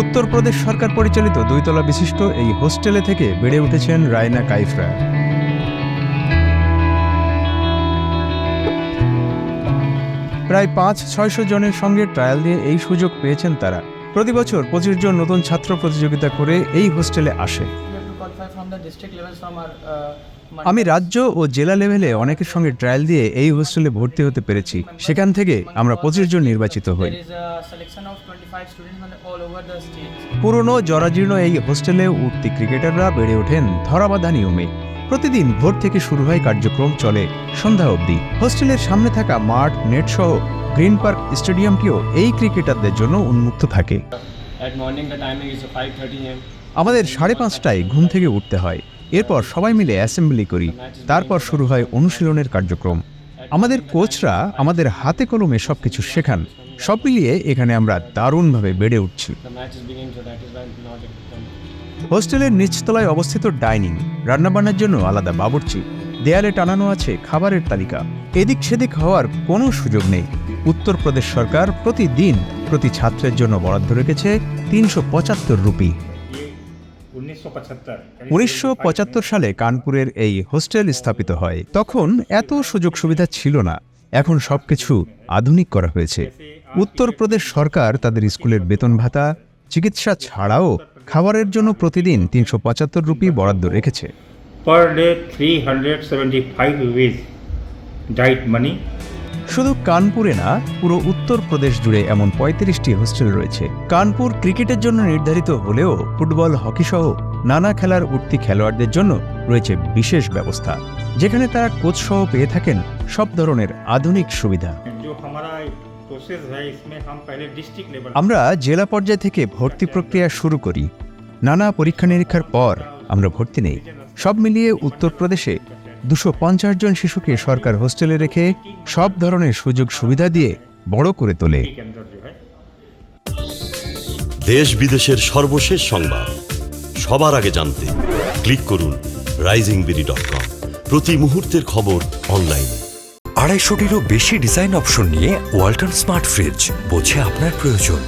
উত্তরপ্রদেশ সরকার পরিচালিত দুইতলা বিশিষ্ট এই হোস্টেলে থেকে বেড়ে উঠেছেন রায়না কাইফরা। প্রায় পাঁচ ছয়শো জনের সঙ্গে ট্রায়াল দিয়ে এই সুযোগ পেয়েছেন তারা। প্রতি বছর পঁচিশ জন নতুন ছাত্র প্রতিযোগিতা করে এই হোস্টেলে আসে। We have to qualify from the district levels from our uh, আমি রাজ্য ও জেলা লেভেলে অনেকের সঙ্গে ট্রায়াল দিয়ে এই হোস্টেলে ভর্তি হতে পেরেছি। সেখান থেকে আমরা পঁচিশ জন নির্বাচিত হই। There is a selection of 25 students from the- all over the state. পুরনো জরাজীর্ণ এই হোস্টেলে উঠতি ক্রিকেটাররা বেড়ে ওঠেন ধরাবাধা নিয়মে। প্রতিদিন ভোর থেকে শুরু হয় কার্যক্রম চলে সন্ধ্যা অবধি। হোস্টেলের সামনে থাকা মাঠ নেট সহ গ্রিন পার্ক স্টেডিয়ামটিও এই ক্রিকেটারদের জন্য উন্মুক্ত থাকে। At morning, the timing is 5:30 a.m. আমাদের সাড়ে পাঁচটায় ঘুম থেকে উঠতে হয়। এরপর সবাই মিলে অ্যাসেম্বলি করি। তারপর শুরু হয় অনুশীলনের কার্যক্রম। আমাদের কোচরা আমাদের হাতে কলমে সব কিছু শেখান। সব মিলিয়ে এখানে আমরা দারুণভাবে বেড়ে উঠছি. হোস্টেলের নিচতলায় অবস্থিত ডাইনিং, রান্নাবান্নার জন্য আলাদা বাবুর্চি, দেয়ালে টানানো আছে খাবারের তালিকা। এদিক সেদিক হওয়ার কোনো সুযোগ নেই। উত্তরপ্রদেশ সরকার প্রতিদিন প্রতি ছাত্রের জন্য বরাদ্দ রেখেছে তিনশো পঁচাত্তর রুপি। উনিশশো পঁচাত্তর সালে কানপুরের এই হোস্টেল স্থাপিত হয়। তখন এত সুযোগ সুবিধা ছিল না। এখন সবকিছু আধুনিক করা হয়েছে। উত্তরপ্রদেশ সরকার তাদের স্কুলের বেতন ভাতা চিকিৎসা ছাড়াও খাবারের জন্য প্রতিদিন তিনশো পঁচাত্তর রুপি বরাদ্দ রেখেছে। Per day per day 375 rupees diet money শুধু কানপুরে না পুরো উত্তরপ্রদেশ জুড়ে এমন পঁয়ত্রিশটি হোস্টেল রয়েছে। কানপুর ক্রিকেটের জন্য নির্ধারিত হলেও ফুটবল হকি সহ নানা খেলার উঠতি খেলোয়াড়দের জন্য রয়েছে বিশেষ ব্যবস্থা। যেখানে তারা কোচ সহ পেয়ে থাকেন সব ধরনের আধুনিক সুবিধা। আমরা জেলা পর্যায় থেকে ভর্তি প্রক্রিয়া শুরু করি। নানা পরীক্ষা নিরীক্ষার পর আমরা ভর্তি নেই। সব মিলিয়ে উত্তরপ্রদেশে দুশো পঞ্চাশ জন শিশুকে সরকার হোস্টেলে রেখে সব ধরনের সুযোগ সুবিধা দিয়ে বড় করে তোলে। দেশ বিদেশের সর্বশেষ সংবাদ। সবার আগে জানতে ক্লিক করুন রাইজিং বিডি ডট কম। প্রতি মুহূর্তের খবর অনলাইন। আড়াইশোটিরও বেশি ডিজাইন অপশন নিয়ে ওয়াল্টন স্মার্ট ফ্রিজ বোঝে আপনার প্রয়োজন।